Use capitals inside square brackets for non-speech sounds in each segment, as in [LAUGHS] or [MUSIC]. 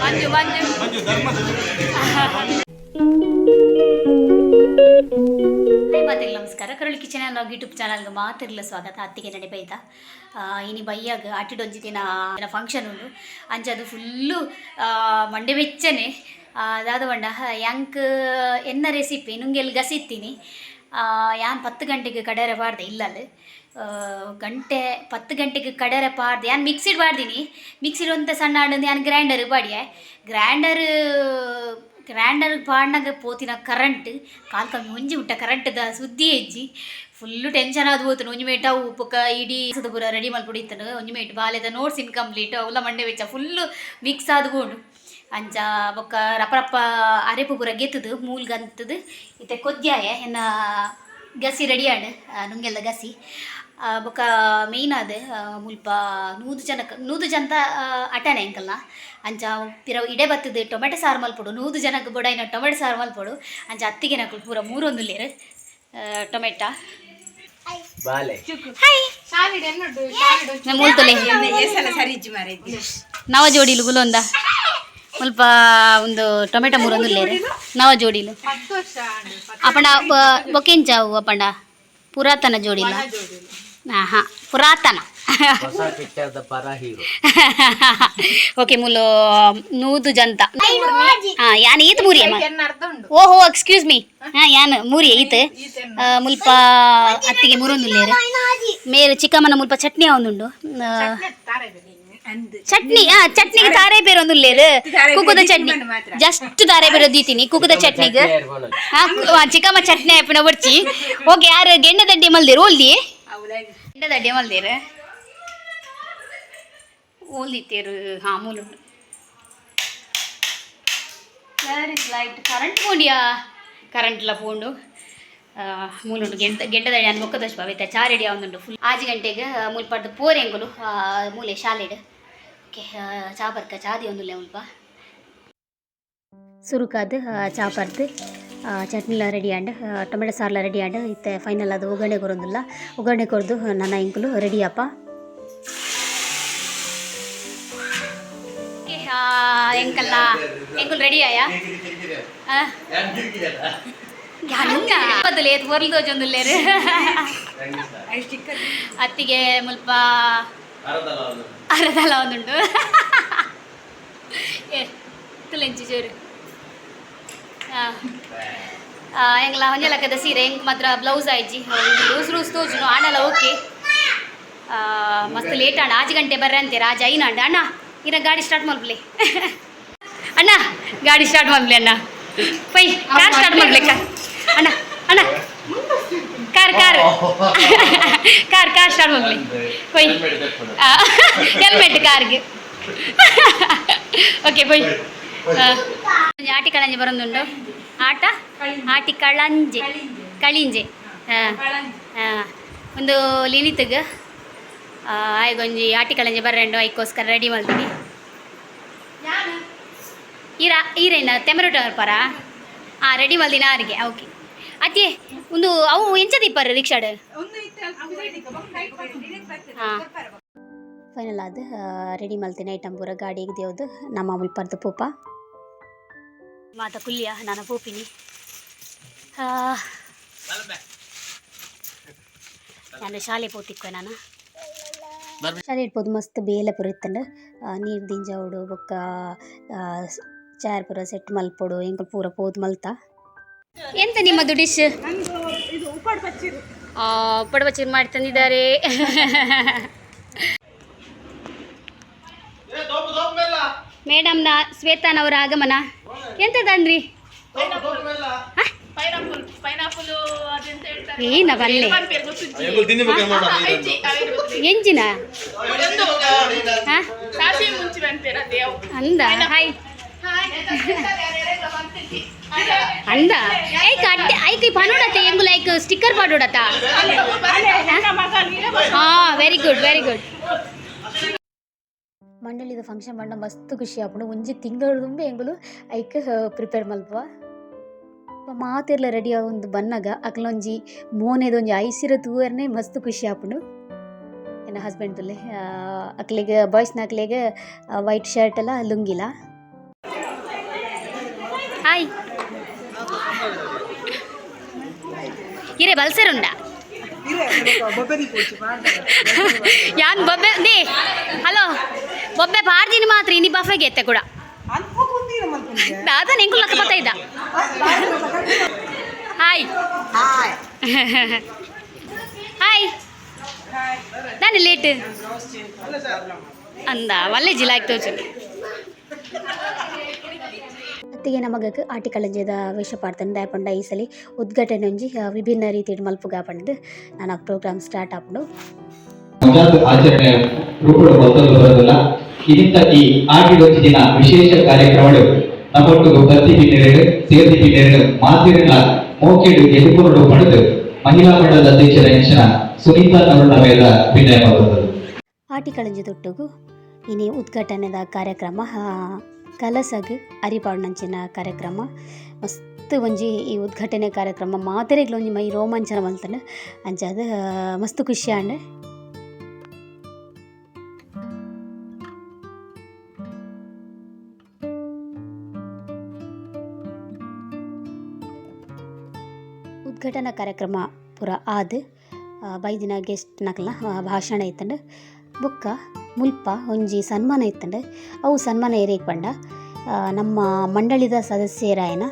മഞ്ജു മഞ്ജു. മഞ്ജു ധർമ്മ [LAUGHS] ಮಾತೆಲ್ಲ ನಮಸ್ಕಾರ. ಕರುಳು ಕಿಚನ್ ನಾವು ಯೂಟ್ಯೂಬ್ ಚಾನಲ್ಗೆ ಮಾತಿರಲ್ಲ ಸ್ವಾಗತ. ಅತ್ತಿಗೆ ನಡೆ ಬೈತ ಇನಿ ಬೈಯಾಗ ಆಟಿಡೊಂಜಿ ದಿನ ಫಂಕ್ಷನ್ ಉಂಡು ಅಂಚದು ಫುಲ್ಲು ಮಂಡೆ ಬೆಚ್ಚನೆ ಅದಾದ ಬಂಡ ಯಾಂಕ್ ಎನ್ನ ರೆಸಿಪಿ ನುಂಗೆಲ್ ಗಸಿತ್ತೀನಿ. ಯಾನ್ ಪತ್ತು ಗಂಟೆಗೆ ಕಡೆರೆ ಬಾರ್ದೆ ಇಲ್ಲಲ್ಲಿ ಗಂಟೆ, ಪತ್ತು ಗಂಟೆಗೆ ಕಡೆರೆ ಪಾಡ್ದೆ. ಯಾನ್ ಮಿಕ್ಸಿಡ್ ಬಾರ್ದೀನಿ ಮಿಕ್ಸಿಡ್ ಒಂತ ಸಣ್ಣ ಆಡೋದು ಯಾನ್ ಗ್ರೈಂಡರ್ ಬಾಡಿಯ ಗ್ರೈಂಡರ್ ಗ್ರೈಂಡರ್ ಪಾಡ್ನಾಗ ಪೋತಿನ ಕರೆಂಟ್ ಕಾಲ್ ಕಮ್ಮಿ ಒಂಜಿ ಮುಟ್ಟ ಕರೆಂಟ್ದ ಸುದ್ದಿ ಹೆಜ್ಜಿ. ಫುಲ್ಲು ಟೆನ್ಷನ್ ಆದ್ ಹೋತು, ಒಂಜಿ ಮೇಟ ಉಪ್ಪುಕ ಇಡೀ ಪೂರ ರೆಡಿ ಮಾಡ್ಬಿಡಿತ್ತನು ಒಂಜಿ ಮೇಟ್ ಬಾಲೆದ ನೋಟ್ಸ್ ಇನ್ಕಂಪ್ಲೀಟ್ ಅವಲ ಮಂಡೆ ವೆಚ್ಚ ಫುಲ್ಲು ಮಿಕ್ಸ್ ಆದ್ಕೊಂಡು ಅಂಚ ಬೊಕ್ಕ ರಪ ರಪ್ಪ ಅರೆಪು ಪೂರ ಗೆತ್ತದು ಮೂಲ್ಗಂತದು ಇತ್ತೆ ಕೊದ್ಯಾಯ ಎನ್ನ ಗಸಿ ರೆಡಿ ಆಂಡ್ ನುಂಗೆಲ್ಲ ಗಸಿ. ಆ, ಬೊಕ್ಕ ಮೇಯ್ನ್ ಆದ್ ಆ, ಮುಲ್ಪ ನೂದು ಜನಕ್ ನೂದು ಜನತ ಅಟನೆ ಎಂಕಲ್ನ. ಅಂಚ ಪಿರ ಇಡೆ ಬತ್ತದ ಟೊಮೆಟೊ ಸಾರು ಮಲ್ಪಡು ನೂದು ಜನಕ್ಕೆ ಬೊಡಾಯಿನ ಟೊಮೆಟೊ ಸಾರು ಮಲ್ಪೊಡು ಅಂಚ ಅತ್ತಿಗೆ ನಕಲು ಪೂರ ಮೂರೊಂದು ಲೇರು ಟೊಮೆಟ. ನವ ಜೋಡಿಲು ಗುಲೊಂದ ಸ್ವಲ್ಪ ಒಂದು ಟೊಮೆಟೊ ಮೂರೊಂದು ಲೇರು. ನವ ಜೋಡಿಲು. ಅಪಂಡ ಬೊಕೆಂಚ ಅವು ಅಪಂಡ ಪುರಾತನ ಜೋಡಿಲ. ಹಾಂ ಹಾಂ ಪುರಾತನ ಓಕೆ [LAUGHS] ಮುಲು ನೂದು ಜಂತ. ಹಾ ಯಾನ್ ಈತ್ ಮೂರಿ ಓಹೋ ಎಕ್ಸ್ಕ್ಯೂಸ್ ಮೀ ಹಾ ಯಾನ್ ಮೂರಿ ಈತ್? ಆ, ಮುಲ್ಪ ಅತ್ತಿಗೆ ಮೂರೊಂದು ಲೇರು ಮೇರೆ ಚಿಕ್ಕಮ್ಮನ ಮುಲ್ಪ ಚಟ್ನಿ ಅವನುಂಡು ಚಟ್ನಿ ಹಾ ಚಟ್ನಿಗೆ ತಾರೆ ಬೇರೆ ಒಂದು ಲೇರು ಕುಕ್ಕುದ ಚಟ್ನಿ. ಜಸ್ಟ್ ತಾರೆ ಬೇರೆ ದೀತೀನಿ. ಕುಕುದ ಚಟ್ನಿಗೆ. ಹಾ ಆ, ಚಿಕ್ಕಮ್ಮ ಚಟ್ನಿ ಆಪಿನ ಬರ್ಚಿ ಓಕೆ [LAUGHS] ಯಾರು ಗೆಂಡೆ ದಡ್ಡಿ ಮಲ್ದಿರು ಓಲ್ದಿ ಗೆಂಡೆ ದಡ್ಡಿ ಮಲ್ದಿರು? ಓಲ್ದಿತ್ತೇರು ಹಾ ಮೂಲುಂಡು ವೇರ್ ಇಸ್ ಲೈಟ್ ಕರೆಂಟ್ ಪೋಂಡಿಯಾ ಕರೆಂಟ್ಲ ಪೋಂಡು ಮೂಲುಂಡು ಗೆಂಡ ಗೆಡ್ಡದಡಿ ಅನ್ ಮೊಕ್ಕದಷ್ಟು ಭಾವಿತ. ಚಾರೆಡಿ ಅವನುಂಡು ಫುಲ್ ಆಜು ಗಂಟೆಗೆ ಮೂಲ್ ಮುಲ್ಪಡ್ದು ಪೋರೆಂಗುಲು ಮೂಲೆ ಶಾಲೆಡ್. ಓಕೆ ಚಾ ಬರ್ಕ. ಚಾದಿ ಒಂದು ಮುಲ್ಪ ಸುರುಕಾದ ಚಾ ಪರ್ದು. ಚಟ್ನಿಲ ರೆಡಿ ಆ್ಯಂಡ್ ಟೊಮೆಟೊ ಸಾರ್ಲ ರೆಡಿ ಆ್ಯಂಡ್ ಇತ್ತೆ ಫೈನಲ್ ಅದು ಒಗ್ಗರಣೆ ಕೊರೊಂದುಲ್ಲ ಒಗ್ಗರಣೆ ಕೊರ್ದು ನನ್ನ ಇಂಕ್ಲು ರೆಡಿ ಅಪ್ಪ. ಎಂಕಲ್ಲ ಎಂಕುಲ್ ರೆಡಿ ಆಯಾ? ಬದಲೇದು ಹೊರಲ್ದು ಜೊಂದುಲ್ಲೇರು ಅತ್ತಿಗೆ ಮುಲ್ಪ ಅರದಲ್ಲ ಒಂದುಂಟು. ಏ ತುಲೆಂಚಿ ಜೋರು. ಎಂಗ್ಲ ಹೊಂಜಲಕ್ಕದ ಸೀರೆ ಹೆಂಗ್ ಮಾತ್ರ ಬ್ಲೌಸ್ ಆಯ್ಜಿ ಲೂಸ್ ಲೂಸ್ ತೋಜುನು ಆಡಲ್ಲ ಓಕೆ ಮಸ್ತ್ ಲೇಟ್ ಅಣ್ಣ ಆಜು ಗಂಟೆ ಬರ್ರೆ ಅಂತೀರ ರಾಜ ಐನ ಅಂಡ ಅಣ್ಣ ಇರ ಗಾಡಿ ಸ್ಟಾರ್ಟ್ ಮಾಡ್ಬಿಡಿ [LAUGHS] ಅಣ್ಣ ಗಾಡಿ ಸ್ಟಾರ್ಟ್ ಮಾಡ್ಬಿಡಿ ಅಣ್ಣ. ಪೈ ಕಾರ್ ಸ್ಟಾರ್ಟ್ ಮಾಡ್ಲಿಕ್ಕ ಅಣ್ಣ ಅಣ್ಣ. Car car car car start ಮಾಡ್ಬಿಡಿ ಪೈ ಹೆಲ್ಮೆಟ್ ಕಾರ್ಗೆ ಓಕೆ ಪೈ ಒಂಜಿ ಆಟಿ ಕಳಂಜೆ ಬರೊಂದುಂಡು ಆಟ? ಆಟಿ ಕಳಂಜೆ. ಕಳಿಂಜೆ. ಹಾಂ ಹಾಂ. ಒಂದು ಲಿನಿತ್ಗೆ ಆಯ್ಗೊಂಜಿ ಆಟಿಕಳಂಜಿ ಬರಂಡು ಐಕೋಸ್ಕರ ರೆಡಿ ಮಾಡ್ತೀನಿ. ಈರ ಈರೇನ? ತೆಮರೋಟ ಪರ ಹಾಂ ರೆಡಿ ಮಲ್ದಿನ ಆರಿಗೆ. ಓಕೆ ಅತ್ತೆ ಒಂದು ಅವು ಎಂಚದಿಪ್ಪಾರ ಪರ ರಿಕ್ಷಾಡ್? ಹಾಂ. ಫೈನಲ್ ಆದ ರೆಡಿ ಮಲ್ತಿನ ಐಟಮ್ ಪೂರ ಗಾಡಿಗೆ ದೇವ್ದು ನಮ್ಮ ಪರ್ದು ಪೂಪ. ಮಾತ ಕುಲ್ಯ ನಾನು ಪೂಪಿನಿ ಆ, ನಾನು ಶಾಲೆ ಪೋತಿಕ್ವೆ ನಾನು. ಶಾಲೆ ಇಡ್ಬೋದು ಮಸ್ತ್ ಬೇಲೆ ಪುರ ಇತ್ತಂಡು ನೀರು ದಿಂಜಾವುಡು ಬೊಕ್ಕ ಚಾರ್ ಪುರ ಸೆಟ್ ಮಲ್ಪಡು ಎಂಕಲ್ ಪೂರ ಪೋದು ಮಲ್ತ. ಎಂತ ನಿಮ್ಮದು ಡಿಶ್ ಉಪ್ಪಡು ಬಚ್ಚೀರು ಮಾಡಿ ತಂದಿದ್ದಾರೆ. ಮೇಡಮ್ನ ಶ್ವೇತಾನವರ ಆಗಮನ. ಎಂತ ತಂದ್ರಿ ಏನ ಬಲ್ಲೆ ಎಂಜಿನ? ಅಂದ, ಹಾಯ್. ಅಂದ? ಐಕ್ ಅಡ್ಡೆ ಐಕ್ ಪನೋಡತ್ತೆ ಎಂಗು ಲೈಕ್ ಸ್ಟಿಕ್ಕರ್ ಪಾಡೋಡತ್ತ? ಹಾ? ವೆರಿ ಗುಡ್ ವೆರಿ ಗುಡ್ ಮಂಡಳಿದ ಫಂಕ್ಷನ್ ಪಂಡ ಮಸ್ತ್ ಖುಷಿ ಆಪುಂಡು ಒಂಜಿ ತಿಂಗಳು ತುಂಬಿ ಎಂಗುಲು ಐಕ್ ಪ್ರಿಪೇರ್ ಮಲ್ಪುವ ಮಾತೆರ್ಲ ರೆಡಿ ಆವೊಂದು ಬನ್ನಗ ಅಕ್ಲೊಂಜಿ ಮೋನೆದೊಂಜಿ ಐಸಿರ ತೂವರ್ನೆ ಮಸ್ತ್ ಖುಷಿ ಆಪುಂಡು ಏನ ಹಸ್ಬೆಂಡ್ ತುಲೆ ಅಕ್ಲೆಗ್ ಬಾಯ್ಸ್ನ ಅಕ್ಲೆಗ್ ವೈಟ್ ಶರ್ಟ್ ಎಲ್ಲ ಲುಂಗಿಲ್ಲ ಹಾಯ್ ಇರೆ ಬಲ್ಸರುಂಡ ಯಾನ್ ಬಬ್ಬೆ ದೇ ಹಲೋ. ಬೊಬ್ಬೆ ಪಾಡ್ದಿನಿ ಮಾತ್ರ ಇನಿ ಬಫೆಗೆ ಎತ್ತೆ ಕೂಡ. ದಾದ ನಿಂಕು ಲಕ್ಕ ಪತ್ತ ಇದ್ದ ಹಾಯ್ ಹಾಯ್ ನಾನು ಲೇಟ್ ಅಂದ ಒಳ್ಳೆ ಜಿಲಾಕ್ ತೋಚು ಅತ್ತಿಗೆ ನಮಗಕ್ಕೆ ಆಟಿಕಳಂಜದ ವೇಷ ಪಾಡ್ತಾನೆ ದಾಯಪಂಡ ಈ ಸಲ ಉದ್ಘಾಟನೆ ಒಂಜಿ ಆ, ವಿಭಿನ್ನ ರೀತಿಯ ಮಲ್ಪುಗ ಪಂಡು ನಾನು ಪ್ರೋಗ್ರಾಮ್ ಸ್ಟಾರ್ಟ್ ಆಪುಂಡು. ನವರಾತ್ರಿ ಆಚರಣೆ ಇದರಿಂದ ಈ ಆಗಿರೋ ದಿನ ವಿಶೇಷ ಕಾರ್ಯಕ್ರಮಗಳು ನಮ್ಮೊಟ್ಟಿಗೆ ಬತ್ತಿ ಪಿನ್ನೆರಡು ಸೇರ್ತಿ ಪಿನ್ನೆರಡು ಮಾತಿರಿನ ಮೋಕೆಡು ಎದುರುಕೊಂಡು ಪಡೆದು ಮಹಿಳಾ ಮಂಡಲದ ಅಧ್ಯಕ್ಷರ ಸುನೀತಾ ನರುಣ ಮೇಲ ವಿನಯ ಮಾಡುತ್ತದೆ ಆಟಿಕಳಂಜದೊಟ್ಟಿಗೂ ಇನಿ ಉದ್ಘಾಟನೆದ ಕಾರ್ಯಕ್ರಮ ಕಲಸಗ್ ಅರಿಪಾಡ್ನಂಚಿನ ಕಾರ್ಯಕ್ರಮ. ಮಸ್ತ್ ಒಂಜಿ ಈ ಉದ್ಘಾಟನೆ ಕಾರ್ಯಕ್ರಮ ಮಾದರಿಗ್ಲ ಒಂಜಿ ಮೈ ರೋಮಾಂಚನ ಮಲ್ತನ. ಅಂಚಾದ ಮಸ್ತ್ ಖುಷಿ ಉದ್ಘಾಟನಾ ಕಾರ್ಯಕ್ರಮ ಪುರ ಆದ್ ಬೈದಿನ ಗೆಸ್ಟ್ ನಕಲ ಭಾಷಣ ಇತ್ತಂಡು ಬುಕ್ಕ ಮುಲ್ಪ ಒಂಜಿ ಸನ್ಮಾನ ಇತ್ತಂಡು ಅವು ಸನ್ಮಾನ ಏರೇಗ್ ಪಂಡ ನಮ್ಮ ಮಂಡಳಿದ ಸದಸ್ಯರಾಯನ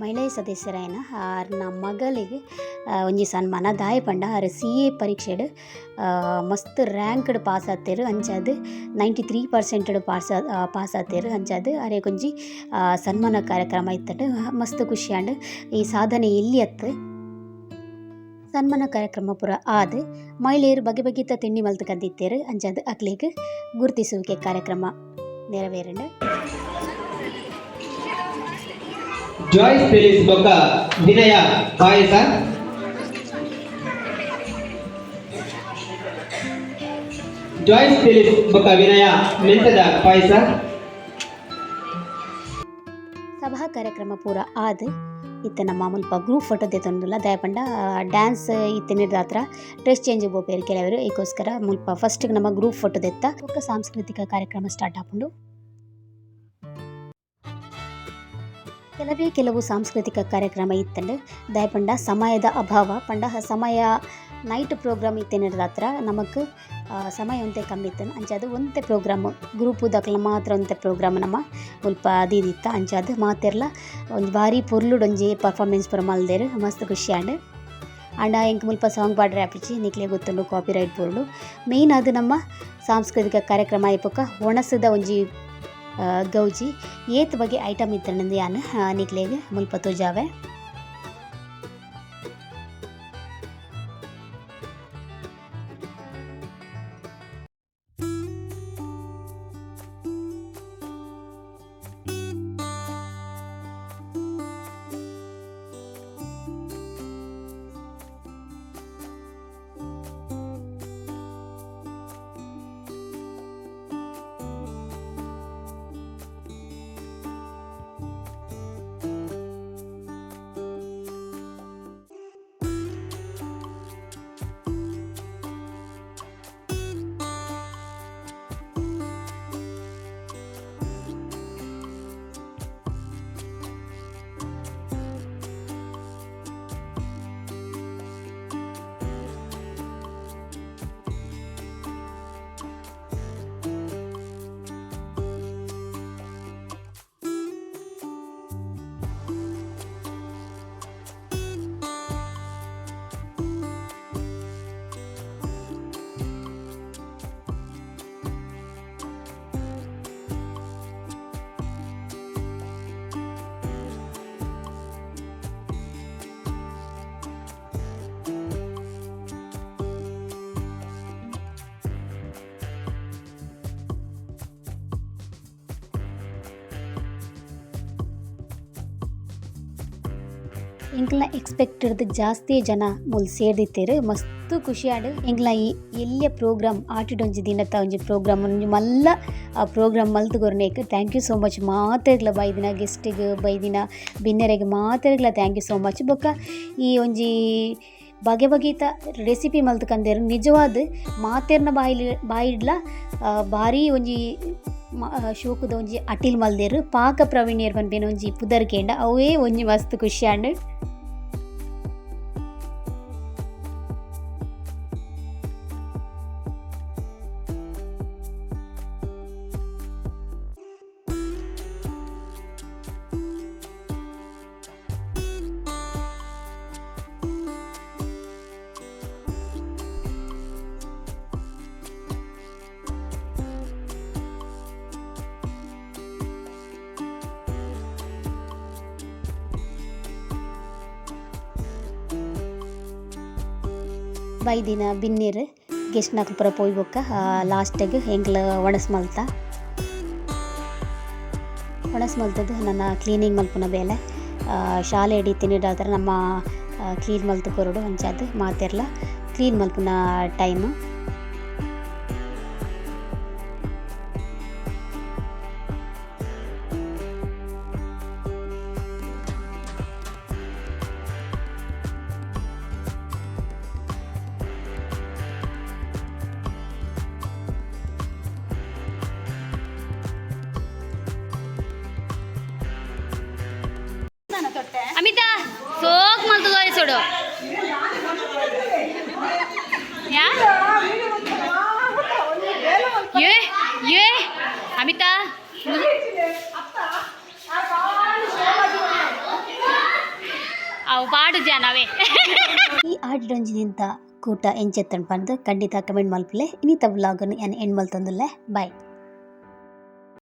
ಮಹಿಳೆ ಸದಸ್ಯರಾಯನ ಆರ್ನ ಮಗಳಿಗೆ ಒಂಜಿ ಸನ್ಮಾನ ದಾಯ ಪಂಡ ಆರ್ ಸಿ ಎ ಪರೀಕ್ಷೆಡ್ ಆ, ಮಸ್ತ್ ರ್ಯಾಂಕ್ಡ್ ಪಾಸ್ ಆತೇರು ಅಂಚಾದ್ ninety three percent pass pass ಆತೇರು ಅಂಚಾದ್ ಅರೆ ಒಂಜಿ ಸನ್ಮಾನ ಕಾರ್ಯಕ್ರಮ ಇತ್ತಂಡು ಮಸ್ತ್ ಖುಷಿ ಆಂಡ್ ಈ ಸಾಧನೆ ಎಲ್ಲಿ ಅತ್ತು ಸನ್ಮಾನ ಕಾರ್ಯಕ್ರಮ ಪೂರ ಆದ್ ಮಹಿಳೆಯರು ಬಗೆ ಬಗೆತ ತಿಂಡಿ ಮಲ್ತು ಕಂದಿತ್ತೇರು ಅಂಚಾದ ಅಕ್ಲಿಗೆ ಗುರುತಿಸುವಿಕೆ ಕಾರ್ಯಕ್ರಮ ನೆರವೇರಂಡು ಜಾಯ್ಸ್ ಬೊಕ್ಕ ವಿನಯ ಪಾಯಸ. ಜಾಯ್ಸ್ ಬೊಕ್ಕ ವಿನಯ ಮೆಂತದ ಪಾಯಸ. ಸಭಾ ಕಾರ್ಯಕ್ರಮ ಪೂರ ಆದ್ ಇತ್ತನ ಮಾಮೂಲಿ ಗ್ರೂಪ್ ಫೋಟೋ ತೆತ್ತೊಂದುಲ್ಲ ದಯಪಂಡ ಡ್ಯಾನ್ಸ್ ಇತ್ತಿನಿರ್ದ ಹತ್ರ ಡ್ರೆಸ್ ಚೇಂಜ್ ಬೋಪೇರು ಕೆಲವರು ಈಗೋಸ್ಕರ ಮುಲ್ಪ ಫಸ್ಟ್ ನಮ್ಮ ಗ್ರೂಪ್ ಫೋಟೋ ದೆತ್ತ ಒಕ್ಕ ಸಾಂಸ್ಕೃತಿಕ ಕಾರ್ಯಕ್ರಮ ಸ್ಟಾರ್ಟ್ ಆಪುಂಡು ಕೆಲವೇ ಕೆಲವು ಸಾಂಸ್ಕೃತಿಕ ಕಾರ್ಯಕ್ರಮ ಇತ್ತಂಡು ದಯಪಂಡ ಸಮಯದ ಅಭಾವ, ಪಂಡ ಸಮಯ ನೈಟ್ ಪ್ರೋಗ್ರಾಮ್ ಇತ್ತಿನಿರ್ದ ಹತ್ರ ನಮಕ್ ಆ, ಸಮಯ ಒಂತೆ ಕಮ್ಮಿ ಅಂಚೆ ಅದು ಒಂತೆ ಪ್ರೋಗ್ರಾಮ್. ಗ್ರೂಪ್ ದಾಖಲ ಮಾತ್ರ ಒಂತೆ ಪ್ರೋಗ್ರಾಮ್ ನಮ್ಮ. ಮುಲ್ಪ ಅದಿದಿತ್ತ ಅದು ಮಾತೆರ್ಲ ಒಂದು ಬಾರಿ ಪುರ್ಲುಡ್ ಒಂಜಿ ಪರ್ಫಾರ್ಮೆನ್ಸ್ ಪೂರ ಮಲ್ದೇರು. ಮಸ್ತ್ ಖುಷಿ ಆಂಡ್. ಆಂಡ ಎಂಕ್ ಮುಲ್ಪ ಸಾಂಗ್ ಪಾಡ್ರೆ ಆಪಿಚಿ ನಿಕ್ಲೆ ಗೊತ್ತುಂಡು ಕಾಪಿ ರೈಟ್ ಬೋರ್ಡು ಮೇಯ್ನ್ ಅದು ನಮ್ಮ ಸಾಂಸ್ಕೃತಿಕ ಕಾರ್ಯಕ್ರಮ ಆಯ್ಪಕ್ಕ ಒಣಸದ ಒಂಜಿ ಗೌಜಿ. ಏತ್ ಬಗ್ಗೆ ಐಟಮ್ ಇತ್ತಂದು ಯಾನ್ ನಿಕ್ಲೆಗೆ ಮುಲ್ಪ ತೋಜಾವೆ. ಇಂಕ್ಲ ಎಕ್ಸ್ಪೆಕ್ಟೆಡ್ ಜಾಸ್ತಿ ಜನ ಮುಲ್ ಸೇರ್ದಿತ್ತೇರು. ಮಸ್ತ್ ಆಡು. ಎಂಕ್ಲ ಈ ಎಲ್ಲಿಯ ಪ್ರೋಗ್ರಾಮ್ ಆಟಿಡೊಂಜಿ ದಿನದ ಒಂಜಿ ಪ್ರೋಗ್ರಾಮ್ ಒಂಜಿ ಮಲ್ಲ ಆ ಪ್ರೋಗ್ರಾಮ್ ಮಲ್ತು ಕೊರ್ನೇಕ್ ಥ್ಯಾಂಕ್ ಯು ಸೋ ಮಚ್ ಮಾತೆರ್ಲ ಬೈದಿನ ಗೆಸ್ಟಿಗೆ ಬೈದಿನ, ಬಿನ್ನೆರೆಗೆ ಮಾತೆರ್ಲ ಥ್ಯಾಂಕ್ ಯು ಸೋ ಮಚ್ ಬೊಕ್ಕ ಈ ಒಂಜಿ ಬಗೆ ಬಗೆತ ರೆಸಿಪಿ ಮಲ್ತು ಕಂದೇರು ನಿಜವಾದ ಮಾತೆರ್ನ ಬಾಯಿಲಿ, ಬಾಯಿಡ್ಲ ಭಾರಿ ಒಂಜಿ ಶೋಕುದ ಒಂಜಿ ಅಟಿಲ್ ಮಲ್ದೇರು ಪಾಕ ಪ್ರವೀಣ್ಯರ್ ಪನ್ಪೇನ ಒಂಜಿ ಪುದರ್ ಕೇಂಡ ಅವೇ ಒಂಜಿ ಮಸ್ತ್ ಖುಷಿ ಆಂಡ್ ಬೈದಿನ ಬಿನ್ನೀರ್ ಗೆಸ್ಟ್ ನಾಲ್ಕು ಪುರ ಪೋಯ್ ಬೊಕ್ಕ ಲಾಸ್ಟಿಗೆ ಎಂಕ್ಲ ಒಣಸ್ ಮಲ್ತ ಒಣಸ್ ಮಲ್ತದ್ದು ನನ್ನ ಕ್ಲೀನಿಂಗ್ ಮಲ್ಪುನ ಬೇಲೆ. ಶಾಲೆ ಎಡಿ ತಿನ್ನಿಡಾದ್ರೆ ನಮ್ಮ ಕ್ಲೀನ್ ಮಲ್ತು ಕೊರಡು ಅಂಚಾದ ಮಾತೆರ್ಲ. ಕ್ಲೀನ್ ಮಲ್ಪುನ ಟೈಮ್. ಯಾ ಏ ಏ ಅಮಿತಾ ಅವು ಪಾಡು ಜಾನವೇ ಈ ಆಡಿಡೊಂಜಿನಿಂದ ಕೂಟ ಎಂಚೆತ್ತನ್ ಪಂದು ಖಂಡಿತ ಕಮೆಂಟ್ ಮಲ್ಪಲೆ ಇನ್ನಿತ ವ್ಲಾಗನ್ನು ಏನು ಎಂಡ್ ಮಲ್ತಂದುಲ್ಲೆ ಬಾಯ್